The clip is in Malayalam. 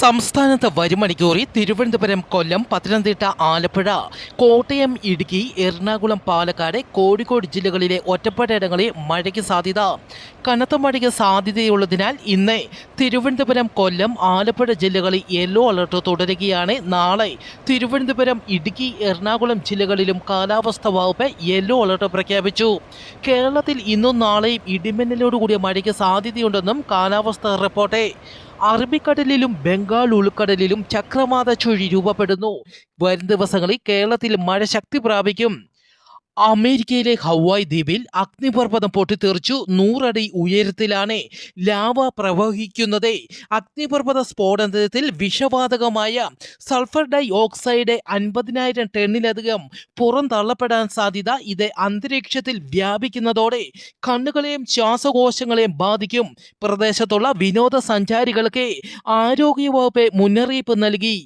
സംസ്ഥാനത്ത് വരുമണിക്കൂറി തിരുവനന്തപുരം കൊല്ലം പത്തനംതിട്ട ആലപ്പുഴ കോട്ടയം ഇടുക്കി എറണാകുളം പാലക്കാട് കോഴിക്കോട് ജില്ലകളിലെ ഒറ്റപ്പെട്ടയിടങ്ങളിൽ മഴയ്ക്ക് സാധ്യത. കനത്ത മഴയ്ക്ക് സാധ്യതയുള്ളതിനാൽ ഇന്ന് തിരുവനന്തപുരം കൊല്ലം ആലപ്പുഴ ജില്ലകളിൽ യെല്ലോ അലർട്ട് തുടരുകയാണ്. നാളെ തിരുവനന്തപുരം ഇടുക്കി എറണാകുളം ജില്ലകളിലും കാലാവസ്ഥാ വകുപ്പ് യെല്ലോ അലർട്ട് പ്രഖ്യാപിച്ചു. കേരളത്തിൽ ഇന്നും നാളെയും ഇടിമിന്നലോടുകൂടിയ മഴയ്ക്ക് സാധ്യതയുണ്ടെന്നും കാലാവസ്ഥാ റിപ്പോർട്ട്. അറബിക്കടലിലും ബംഗാൾ ഉൾക്കടലിലും ചക്രവാത ചുഴി രൂപപ്പെടുന്നു. വരും ദിവസങ്ങളിൽ കേരളത്തിൽ മഴ ശക്തി പ്രാപിക്കും. അമേരിക്കയിലെ ഹവായ് ദ്വീപിൽ അഗ്നിപർവതം പൊട്ടിത്തെറിച്ചു നൂറടി ഉയരത്തിലാണ് ലാവ പ്രവഹിക്കുന്നത്. അഗ്നിപർവത സ്ഫോടനത്തിൽ വിഷവാതകമായ സൾഫർ ഡൈ ഓക്സൈഡ് അൻപതിനായിരം ടണ്ണിലധികം പുറന്തള്ളപ്പെടാൻ സാധ്യത ഇത് അന്തരീക്ഷത്തിൽ വ്യാപിക്കുന്നതോടെ കണ്ണുകളെയും ശ്വാസകോശങ്ങളെയും ബാധിക്കും. പ്രദേശത്തുള്ള വിനോദസഞ്ചാരികൾക്ക് ആരോഗ്യവകുപ്പ് മുന്നറിയിപ്പ് നൽകി.